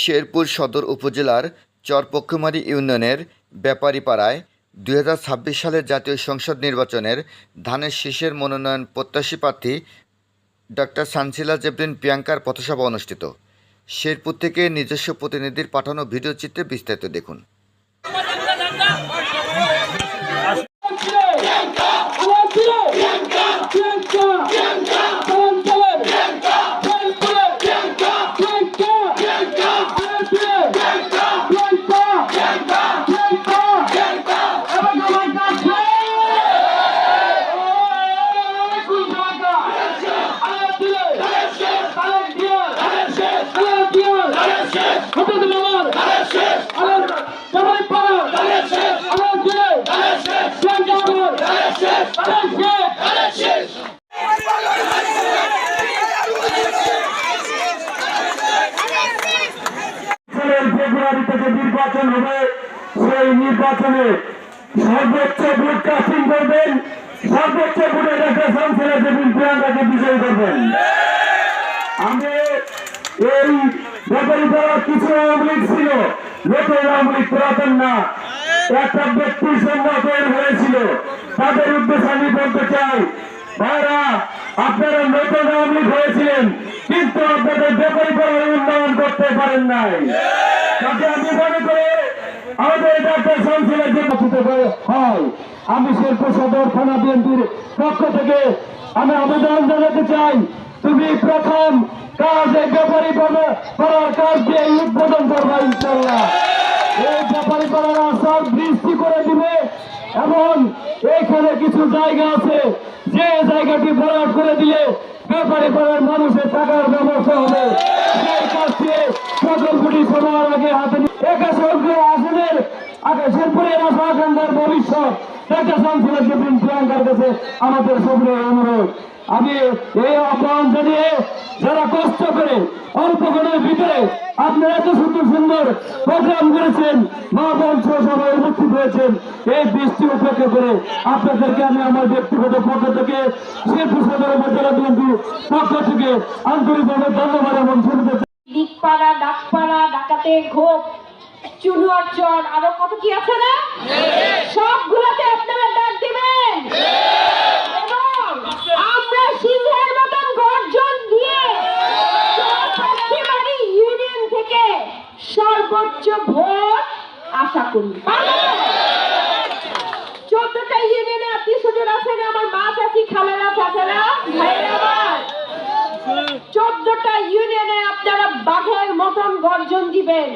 শেরপুর সদর উপজেলার চরপক্ষমারী ইউনিয়নের ব্যাপারীপাড়ায় দু হাজার ছাব্বিশ সালের জাতীয় সংসদ নির্বাচনের ধানের শীষের মনোনয়ন প্রত্যাশী প্রার্থী ডক্টর সানসিলা জেবরিন প্রিয়াঙ্কার পথসভা অনুষ্ঠিত। শেরপুর থেকে নিজস্ব প্রতিনিধির পাঠানো ভিডিওচিত্রে বিস্তারিত দেখুন। সালের ফেব্রুয়ারিতে নির্বাচন হবে। সেই নির্বাচনে সর্বোচ্চ ভোট কাস্টিং করবেন, সর্বোচ্চ ভোটে রেখে সংসদে দেবেন প্রিয়াঙ্কাকে বিজয়ী করবেন। আমি এই ব্যাপারী দ্বারা কিছু আওয়ামী লীগ ছিল নতুন আওয়ামী লীগ পুরাতন না। একটা ব্যক্তির সংখ্যা হয়েছিল তাদের উদ্দেশ্যে আমি বলতে চাই ভাইরা আপনারা নতুন আওয়ামী লীগ হয়েছিলেন কিন্তু আপনাদের ব্যাপারী করার উন্নয়ন করতে পারেন নাই আমি মনে করি আমাদের হয় আমি সদর থানা বিএনপির পক্ষ থেকে আমি আবেদন জানাতে চাই তুমি প্রথম কাজ ব্যাপারী করার কাজ দিয়ে উদ্বোধন করবা ইনশাল্লাহ এই ব্যাপারী করার আসার বৃষ্টি করে দিবে এবং এইখানে কিছু জায়গা আছে, যে জায়গাটি ভরাট করে দিলে ব্যাপারে পাড়ার মানুষের টাকার ব্যবস্থা হবে। সেই সবার আগে হাতে একা সরকার আসনের আমাদের যারা কষ্ট করে অল্প ঘরের ভিতরে আপনারা এত সুন্দর সুন্দর প্রোগ্রাম করেছেন, মা বংশ উপস্থিত হয়েছেন এই বৃষ্টি উপেক্ষা করে আপনাদেরকে আমি আমার ব্যক্তিগত পক্ষ থেকে শেরপুর সদর উপজেলা বিএনপির পক্ষ থেকে আন্তরিকভাবে ধন্যবাদ এবং ডাকপাড়া, ডাকাতের ঘোপ, চুনুয়ার চর, আরও কত কি আছে না? সবগুলোতে আপনারা ডাক দিবেন। আমরা সিংহের মতন গর্জন দিয়ে ইউনিয়ন থেকে সর্বোচ্চ ভোট আশা করি। চোদ্দটা ইউনিয়নে আত্মীয় স্বজন আছেন, আমার মা চাচি, খালারা চাচারা চোদ্দটা ইউনিয়নে আপনারা বাঘের মতন গর্জন দিবেন।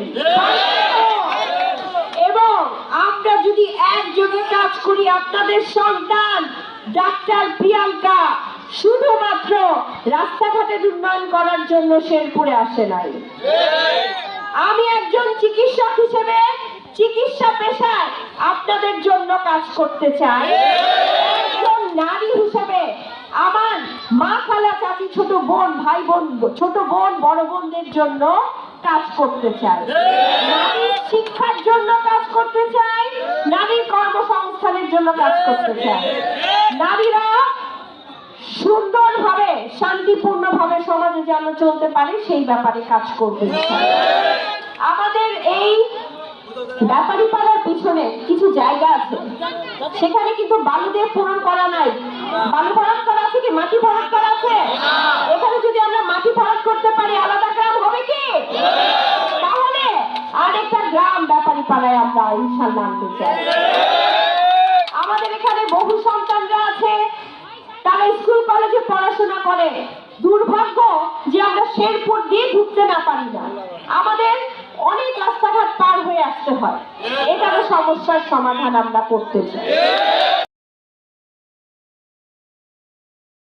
এবং আমরা যদি একযোগে কাজ করি, আপনাদের সন্তান ডাক্তার প্রিয়াঙ্কা শুধুমাত্র রাস্তাঘাটের উন্নয়ন করার জন্য শেরপুরে আসে নাই। আমি একজন চিকিৎসক হিসেবে চিকিৎসা পেশায় আপনাদের জন্য কাজ করতে চাই। একজন নারী হিসেবে আমার মা খালা, চাচি, ছোট বোন, ভাই বোন, ছোট বোন, বড় বোনদের জন্য কাজ করতে চাই। শিক্ষার জন্য কাজ করতে চাই নারীর কর্মসংস্থানের জন্য কাজ করতে চাই। নারীরা সুন্দরভাবে, শান্তিপূর্ণভাবে সমাজে যেন চলতে পারে, সেই ব্যাপারে কাজ করতে চাই। আমাদের এই ব্যাপারী পাড়ার পিছনে কিছু জায়গা আছে। সেখানে কিন্তু বালু দিয়ে পূরণ করা নাই। বালু ভরাট করা আছে কি? মাটি ভরাট করা আছে? এখানে যদি আমরা মাটি ভরাট করতে পারি, আলাদা গ্রাম হবে কি? তাহলে আরেকটা গ্রাম ব্যাপারী পাড়ায় আমরা ইনশাল্লাহ আনতে চাই। আমাদের এখানে বহু সন্তানরা আছে। তারা স্কুল, কলেজে পড়াশোনা করে। দুর্ভাগ্য যে আমরা শেরপুর দিয়ে ঢুকতে না পারি না। আমাদের অনেক হয়ে আসতে হয়। এটারও সমস্যার সমাধান আমরা করতে চাই।